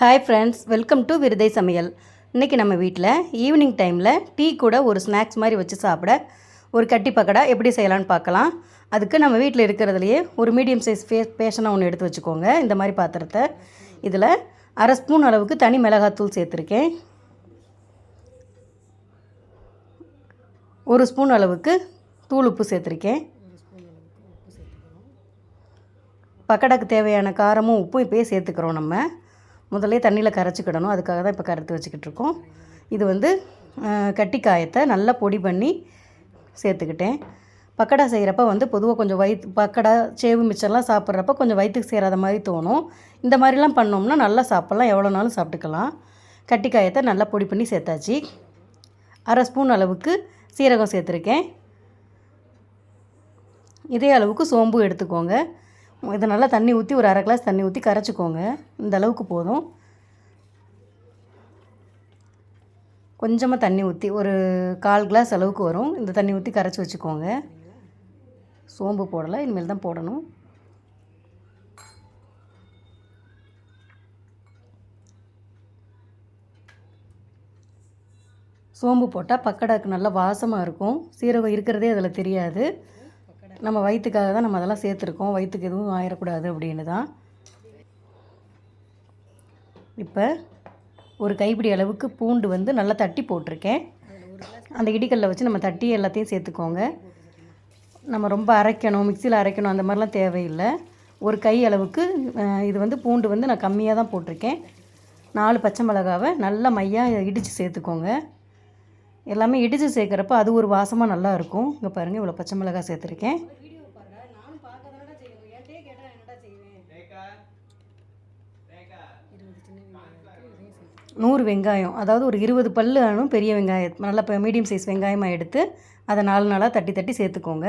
Hi friends welcome to விருதை சமையல் இன்றைக்கி நம்ம வீட்டில் ஈவினிங் டைமில் டீ கூட ஒரு ஸ்நாக்ஸ் மாதிரி வச்சு சாப்பிட ஒரு கட்டி பக்கடா எப்படி செய்யலான்னு பார்க்கலாம். அதுக்கு நம்ம வீட்டில் இருக்கிறதுலையே ஒரு மீடியம் சைஸ் ஃபே பேஷனாக ஒன்று எடுத்து வச்சுக்கோங்க. இந்த மாதிரி பாத்திரத்தை. இதில் அரை ஸ்பூன் அளவுக்கு தனி மிளகாத்தூள் சேர்த்துருக்கேன். ஒரு ஸ்பூன் அளவுக்கு தூள் உப்பு சேர்த்துருக்கேன். பக்கடாக்கு தேவையான காரமும் உப்பும் இப்போயே சேர்த்துக்கிறோம் நம்ம. முதல்ல தண்ணியில் கரைச்சிக்கிடணும் அதுக்காக தான் இப்போ கரைத்து வச்சுக்கிட்டு இருக்கோம். இது வந்து கட்டிக்காயத்தை கட்டி காயத்தை நல்லா பொடி பண்ணி சேர்த்துக்கிட்டேன். பக்கடா செய்கிறப்ப வந்து பொதுவாக கொஞ்சம் வயிற்று பக்கடா சேவு மிச்சம்லாம் சாப்பிட்றப்ப கொஞ்சம் வயிற்றுக்கு சேராத மாதிரி தோணும். இந்த மாதிரிலாம் பண்ணோம்னா நல்லா சாப்பிட்லாம். எவ்வளோ நாளும் சாப்பிட்டுக்கலாம். கட்டி காயத்தை நல்லா பொடி பண்ணி சேர்த்தாச்சு. அரை ஸ்பூன் அளவுக்கு சீரகம் சேர்த்துருக்கேன். இதே அளவுக்கு சோம்பு எடுத்துக்கோங்க. இதை நல்லா தண்ணி ஊற்றி ஒரு அரை கிளாஸ் தண்ணி ஊற்றி கரைச்சிக்கோங்க. இந்த அளவுக்கு போதும். கொஞ்சமாக தண்ணி ஊற்றி ஒரு கால் கிளாஸ் அளவுக்கு வரும். இந்த தண்ணி ஊற்றி கரைச்சி வச்சுக்கோங்க. சோம்பு போடலை இனிமேல் தான் போடணும். சோம்பு போட்டால் பக்கடாக்கு நல்லா வாசமாக இருக்கும். சீரகம் இருக்கிறதே அதில் தெரியாது. நம்ம வயிற்றுக்காக தான் நம்ம அதெல்லாம் சேர்த்துருக்கோம். வயிற்றுக்கு எதுவும் ஆயிடக்கூடாது அப்படின்னு தான். இப்போ ஒரு கைப்பிடி அளவுக்கு பூண்டு வந்து நல்லா தட்டி போட்டிருக்கேன். அந்த இடிக்கல்ல வச்சு நம்ம தட்டி எல்லாத்தையும் சேர்த்துக்கோங்க. நம்ம ரொம்ப அரைக்கணும் மிக்சியில் அரைக்கணும் அந்த மாதிரிலாம் தேவையில்லை. ஒரு கை அளவுக்கு இது வந்து பூண்டு வந்து நான் கம்மியாக தான் போட்டிருக்கேன். நாலு பச்சை மிளகாவை நல்லா மையாக இடித்து சேர்த்துக்கோங்க. எல்லாமே இடித்து சேர்க்குறப்ப அது ஒரு வாசமாக நல்லா இருக்கும். இங்கே பாருங்கள் இவ்வளோ பச்சை மிளகாய் சேர்த்துருக்கேன். நூறு வெங்காயம். அதாவது ஒரு இருபது பல்லு ஆனும் பெரிய வெங்காயம் நல்ல மீடியம் சைஸ் வெங்காயமாக எடுத்து அதை நாலு நாளாக தட்டி தட்டி சேர்த்துக்கோங்க.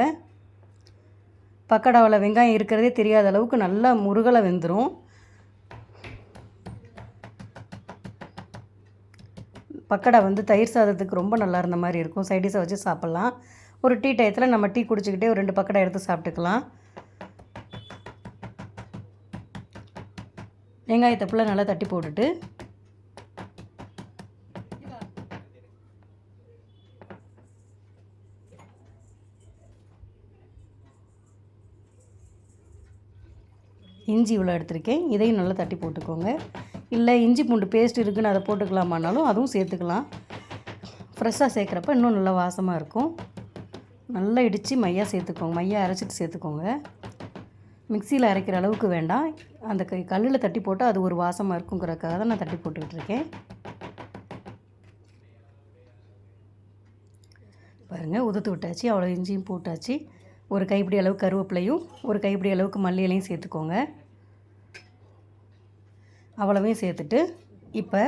பக்கடாவில் வெங்காயம் இருக்கிறதே தெரியாத அளவுக்கு நல்லா முருகலை வெந்துடும் பக்கடா வந்து தயிர் சாதத்துக்கு ரொம்ப நல்லா இருந்த மாதிரி இருக்கும். சைடிஷை வச்சு சாப்பிட்லாம். ஒரு டீ டயத்தில் நம்ம டீ குடிச்சிக்கிட்டே ஒரு ரெண்டு பக்கடா எடுத்து சாப்பிட்டுக்கலாம். வெங்காயத்தை ஃபுல்லாக நல்லா தட்டி போட்டுட்டு. இஞ்சி இவ்வளோ எடுத்திருக்கேன். இதையும் நல்லா தட்டி போட்டுக்கோங்க. இல்லை இஞ்சி பூண்டு பேஸ்ட் இருக்குன்னு அதை போட்டுக்கலாமானாலும் அதுவும் சேர்த்துக்கலாம். ஃப்ரெஷ்ஷாக சேர்க்குறப்ப இன்னும் நல்லா வாசமாக இருக்கும். நல்லா இடித்து மையாக சேர்த்துக்கோங்க. மையாக அரைச்சிட்டு சேர்த்துக்கோங்க. மிக்சியில் அரைக்கிற அளவுக்கு வேண்டாம். அந்த கை கல்லில் தட்டி போட்டால் அது ஒரு வாசமாக இருக்குங்கிறதுக்காக தான் நான் தட்டி போட்டுக்கிட்டு இருக்கேன். பாருங்கள் உதுத்து விட்டாச்சு. அவ்வளோ இஞ்சியும் போட்டாச்சு. ஒரு கைப்பிடி அளவு கருவேப்பிலையும் ஒரு கைப்பிடி அளவுக்கு மல்லியலையும் சேர்த்துக்கோங்க. அவ்வளவையும் சேர்த்துட்டு இப்போ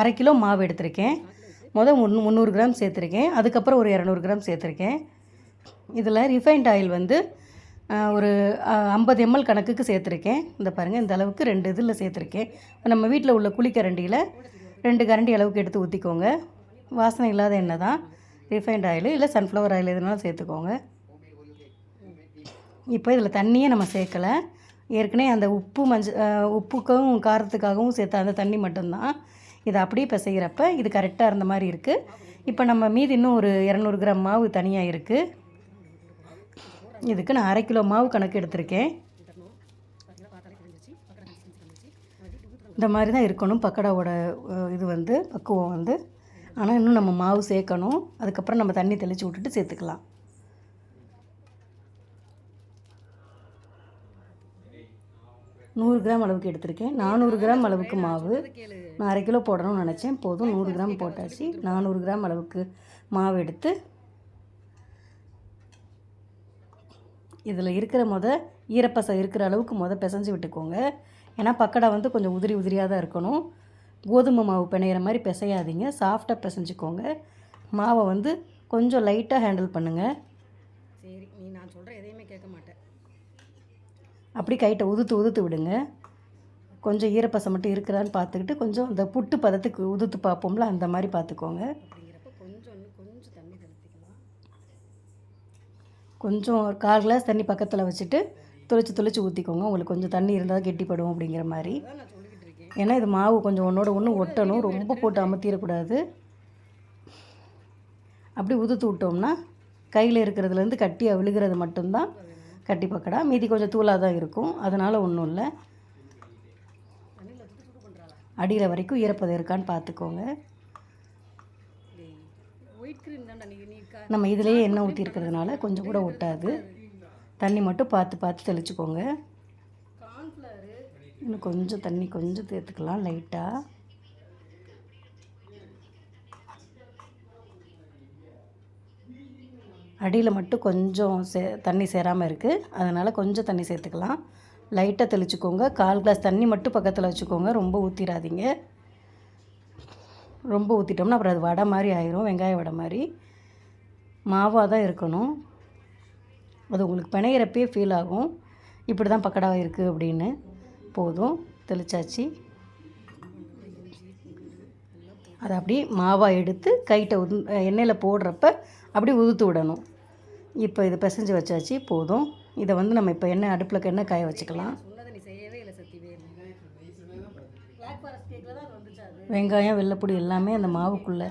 அரை கிலோ மாவு எடுத்திருக்கேன். மொதல் முன் முந்நூறு கிராம் சேர்த்துருக்கேன். அதுக்கப்புறம் ஒரு இரநூறு கிராம் சேர்த்துருக்கேன். இதில் ரிஃபைண்ட் ஆயில் வந்து ஒரு ஐம்பது எம்எல் கணக்குக்கு சேர்த்துருக்கேன். இந்த பாருங்கள் இந்த அளவுக்கு ரெண்டு இதில் சேர்த்துருக்கேன். நம்ம வீட்டில் உள்ள குழிக்கரண்டியில் ரெண்டு கரண்டி அளவுக்கு எடுத்து ஊற்றிக்கோங்க வாசனை இல்லாத எண்ணெய் தான். ரிஃபைண்ட் ஆயில் இல்லை சன்ஃப்ளவர் ஆயில் எதுனாலும் சேர்த்துக்கோங்க. இப்போ இதில் தண்ணியே நம்ம சேர்க்கலை. ஏற்கனவே அந்த உப்பு மஞ்சள் உப்புக்கும் காரத்துக்காகவும் சேர்த்த அந்த தண்ணி மட்டும்தான். இதை அப்படியே பிசைகிறப்ப இது கரெக்டாக இருந்த மாதிரி இருக்குது இப்போ நம்ம மீதி இன்னும் ஒரு இரநூறு கிராம் மாவு தனியாக இருக்குது இதுக்கு நான் அரை கிலோ மாவு கணக்கு எடுத்திருக்கேன். இந்த மாதிரி தான் இருக்கணும் பக்கடாவோட இது வந்து பக்குவம் வந்து. ஆனால் இன்னும் நம்ம மாவு சேர்க்கணும். அதுக்கப்புறம் நம்ம தண்ணி தெளித்து விட்டுட்டு சேர்த்துக்கலாம். நூறு கிராம் அளவுக்கு எடுத்திருக்கேன். நானூறு கிராம் அளவுக்கு மாவு. நான் அரை கிலோ போடணும்னு நினச்சேன். போதும் நூறு கிராம் போட்டாச்சு. நானூறு கிராம் அளவுக்கு மாவு எடுத்து இதில் இருக்கிற முத ஈரப்பசம் இருக்கிற அளவுக்கு முத பிசைஞ்சு விட்டுக்கோங்க. ஏன்னா பக்கடா வந்து கொஞ்சம் உதிரி உதிரியாக தான் இருக்கணும். கோதுமை மாவு பிணையிற மாதிரி பிசையாதீங்க. சாஃப்டாக பிசைஞ்சுக்கோங்க. மாவை வந்து கொஞ்சம் லைட்டாக ஹேண்டில் பண்ணுங்கள் அப்படி கைட்டை உதுத்து உதுத்து விடுங்க. கொஞ்சம் ஈரப்பசம் மட்டும் இருக்கிறான்னு பார்த்துக்கிட்டு கொஞ்சம் அந்த புட்டு பதத்துக்கு உதுத்து பார்ப்போம்ல அந்த மாதிரி பார்த்துக்கோங்க. கொஞ்சம் கால் கிளாஸ் தண்ணி பக்கத்தில் வச்சுட்டு தொளிச்சு தொளிச்சு ஊற்றிக்கோங்க உங்களுக்கு கொஞ்சம் தண்ணி இருந்தால் கெட்டிப்படும் அப்படிங்கிற மாதிரி. ஏன்னா இது மாவு கொஞ்சம் ஒன்றோட ஒன்று ஒட்டணும். ரொம்ப போட்டு அமுத்திடக்கூடாது. அப்படி உதுத்து விட்டோம்னா கையில் இருக்கிறதுலேருந்து கட்டியாக விழுகிறது மட்டும்தான் கட்டி பக்கடா மீதி கொஞ்சம் தூளாக தான் இருக்கும். அதனால் ஒன்றும் இல்லை. அடியில் வரைக்கும் ஈரப்பதம் இருக்கான்னு பார்த்துக்கோங்க நம்ம இதிலேயே எண்ணெய் ஊற்றி இருக்கிறதுனால கொஞ்சம் கூட ஒட்டாது. தண்ணி மட்டும் பார்த்து பார்த்து தெளிச்சுக்கோங்க. இன்னும் கொஞ்சம் தண்ணி கொஞ்சம் சேர்த்துக்கலாம் லைட்டாக அடியில் மட்டும் கொஞ்சம் சே தண்ணி சேராமல் இருக்குது அதனால் கொஞ்சம் தண்ணி சேர்த்துக்கலாம். லைட்டாக தெளிச்சுக்கோங்க. கால் கிளாஸ் தண்ணி மட்டும் பக்கத்தில் வச்சுக்கோங்க. ரொம்ப ஊற்றிடாதீங்க ரொம்ப ஊற்றிட்டோம்னா அப்புறம் அது வடை மாதிரி ஆயிரும். வெங்காய வடை மாதிரி. மாவாக தான் இருக்கணும். அது உங்களுக்கு பிணையிறப்பே ஃபீல் ஆகும். இப்படி தான் பக்கடாக இருக்குது அப்படின்னு. போதும். தெளிச்சாச்சு. அதை அப்படியே மாவாக எடுத்து கைட்டை உது எண்ணெயில் போடுறப்ப அப்படியே உதுத்து விடணும். இப்போ இது பிசைஞ்சு வச்சாச்சு போதும். இதை வந்து நம்ம இப்போ எண்ணெய் அடுப்பில் எண்ணெய் காய வச்சுக்கலாம்? வெங்காயம் வெள்ளைப்பொடி எல்லாமே அந்த மாவுக்குள்ளே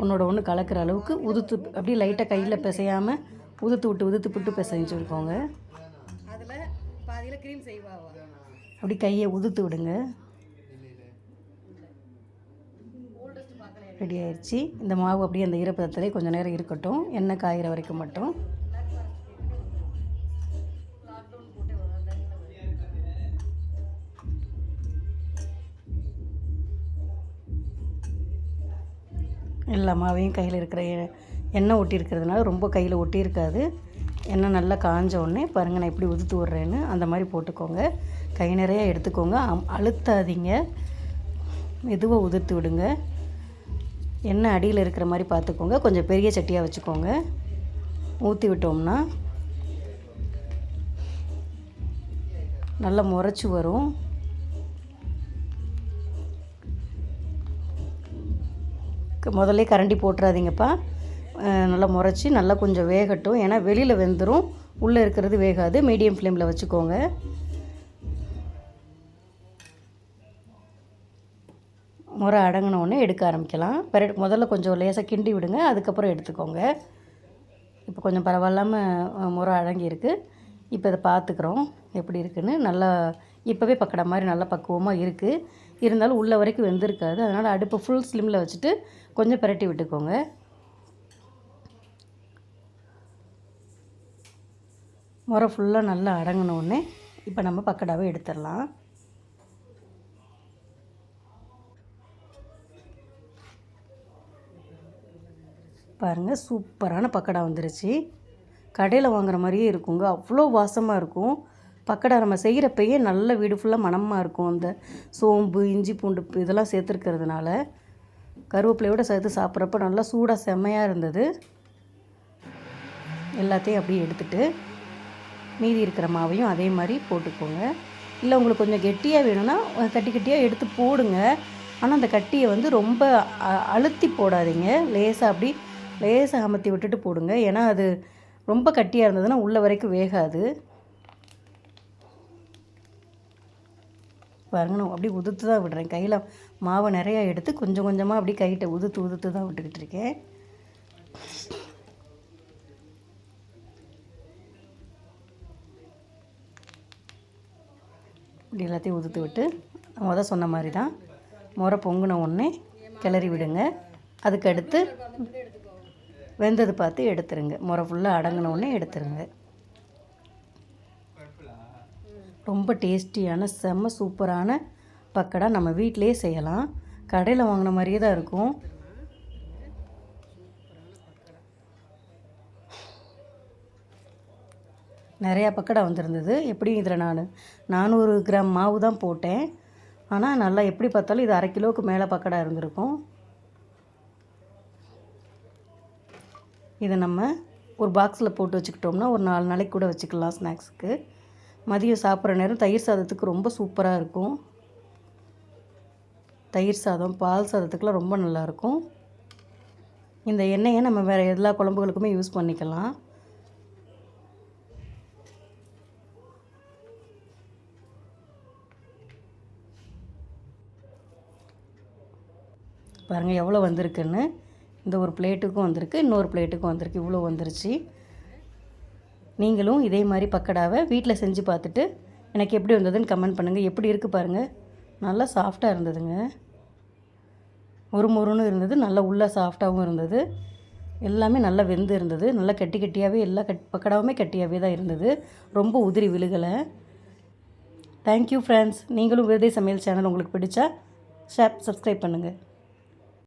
ஒன்றோட ஒன்று கலக்கிற அளவுக்கு உதுத்து அப்படியே லைட்டாக கையில் பிசையாமல் உதுத்து விட்டு உதுத்து விட்டு பிசைஞ்சுருக்கோங்க அதில் பாதியில் க்ரீம் செய்வாவா அப்படி கையை உதுத்து விடுங்க. ரெடி ஆயிடுச்சு. இந்த மாவு அப்படியே அந்த ஈரப்பதத்திலே கொஞ்சம் நேரம் இருக்கட்டும். எண்ணெய் காயிற வரைக்கும் மட்டும். எல்லா மாவையும் கையில் இருக்கிற எண்ணெய் ஒட்டி இருக்கிறதுனால ரொம்ப கையில் ஒட்டி இருக்காது. எண்ணெய் நல்லா காஞ்ச உடனே பாருங்கள் நான் எப்படி உதுத்து விட்றேன்னு அந்த மாதிரி போட்டுக்கோங்க. கை நிறைய எடுத்துக்கோங்க. அம்- அழுத்தாதீங்க. மெதுவாக உதிர்த்து விடுங்க. எண்ணெய் அடியில் இருக்கிற மாதிரி பார்த்துக்கோங்க. கொஞ்சம் பெரிய சட்டியாக வச்சுக்கோங்க. ஊற்றி விட்டோம்னா நல்லா முறைச்சி வரும். க- முதல்ல கரண்டி போட்டுறாதீங்கப்பா. நல்லா முறைச்சி நல்லா கொஞ்சம் வேகட்டும். ஏன்னா வெளியில் வெந்துடும் உள்ளே இருக்கிறது வேகாது. மீடியம் ஃப்ளேமில் வச்சுக்கோங்க. முறை அடங்கினோடனே எடுக்க ஆரம்பிக்கலாம். பிற முதல்ல கொஞ்சம் லேசாக கிண்டி விடுங்க. அதுக்கப்புறம் எடுத்துக்கோங்க. இப்போ கொஞ்சம் பரவாயில்லாமல் முறை அடங்கியிருக்கு. இப்போ இதை பார்த்துக்குறோம். எப்படி இருக்குன்னு. நல்லா இப்போவே பக்கடா மாதிரி நல்லா பக்குவமாக இருக்குது இருந்தாலும் உள்ள வரைக்கும் வெந்திருக்காது. அதனால் அடுப்பை ஃபுல் ஸ்லிம்மில் வச்சுட்டு கொஞ்சம் பிரட்டி விட்டுக்கோங்க. முறை ஃபுல்லாக நல்லா அடங்கினோடனே இப்போ நம்ம பக்கடாவை எடுத்துடலாம். பாருங்கள் சூப்பரான பக்கடா வந்துருச்சு. கடையில் வாங்குற மாதிரியே இருக்குங்க. அவ்வளோ வாசமாக இருக்கும். பக்கடா நம்ம செய்கிறப்பயே நல்ல வீடு ஃபுல்லாக மணமாக இருக்கும். அந்த சோம்பு இஞ்சி பூண்டு இதெல்லாம் சேர்த்துருக்கிறதுனால. கருவேப்பிலையோட சேர்த்து சாப்பிட்றப்ப நல்லா சூடாக செம்மையாக இருந்தது. எல்லாத்தையும் அப்படியே எடுத்துட்டு மீதி இருக்கிற மாவையும் அதே மாதிரி போட்டுக்கோங்க. இல்லை உங்களுக்கு கொஞ்சம் கெட்டியாக வேணும்னா கட்டி கட்டியாக எடுத்து போடுங்க. ஆனால் அந்த கட்டியை வந்து ரொம்ப அ- அழுத்தி போடாதீங்க. லேசாக அப்படி லேசாக அமர்த்தி விட்டுட்டு போடுங்க. ஏன்னா அது ரொம்ப கட்டியாக இருந்ததுன்னா உள்ள வரைக்கும் வேகாது. பாருங்க நான் அப்படியே உதுத்து தான் விடுறேன். கையில் மாவை நிறையா எடுத்து கொஞ்சம் கொஞ்சமாக அப்படியே கைகிட்ட உதுத்து உதுத்து தான் விட்டுக்கிட்டு இருக்கேன். இப்படி எல்லாத்தையும் உதுத்து விட்டு நான் முத சொன்ன மாதிரி தான் முறை பொங்கின உடனே கிளறி விடுங்க. அதுக்கு அடுத்து வெந்தது பார்த்து எடுத்துருங்க. முறை ஃபுல்லாக அடங்கினோடனே எடுத்துருங்க. ரொம்ப டேஸ்டியான செம்ம சூப்பரான பக்கடா நம்ம வீட்டிலேயே செய்யலாம். கடையில் வாங்கின மாதிரியே தான் இருக்கும். நிறையா பக்கடா வந்திருந்தது. எப்படியும் இதில் நான் நானூறு கிராம் மாவு தான் போட்டேன். ஆனால் நல்லா எப்படி பார்த்தாலும் இது அரை கிலோவுக்கு மேலே பக்கடா இருந்திருக்கும். இதை நம்ம ஒரு பாக்ஸில் போட்டு வச்சுக்கிட்டோம்னா ஒரு நாலு நாளைக்கு கூட வச்சுக்கலாம் ஸ்நாக்ஸுக்கு. மதியம் சாப்பிட்ற நேரம் தயிர் சாதத்துக்கு ரொம்ப சூப்பராக இருக்கும். தயிர் சாதம் பால் சாதத்துக்கெலாம் ரொம்ப நல்லாயிருக்கும். இந்த எண்ணெயை நம்ம வேறு எல்லா குழம்புகளுக்குமே யூஸ் பண்ணிக்கலாம். பாருங்கள் எவ்வளோ வந்திருக்குன்னு. இந்த ஒரு பிளேட்டுக்கும் வந்திருக்கு இன்னொரு பிளேட்டுக்கும் வந்திருக்கு. இவ்வளோ வந்துருச்சு. நீங்களும் இதே மாதிரி பக்கடாவை வீட்டில் செஞ்சு பார்த்துட்டு எனக்கு எப்படி வந்ததுன்னு கமெண்ட் பண்ணுங்கள் எப்படி இருக்குது பாருங்கள் நல்லா சாஃப்டாக இருந்ததுங்க. ஒரு முருன்னு இருந்தது. நல்லா உள்ளே சாஃப்டாகவும் இருந்தது. எல்லாமே நல்லா வெந்து இருந்தது. நல்லா கட்டி கட்டியாகவே எல்லா கட் பக்கடாவுமே கட்டியாகவே தான் இருந்தது. ரொம்ப உதிரி விழுகலை. தேங்க்யூ ஃப்ரெண்ட்ஸ் நீங்களும் விருதை சமையல் சேனல் உங்களுக்கு பிடிச்சா ஷேப் சப்ஸ்கிரைப் பண்ணுங்கள்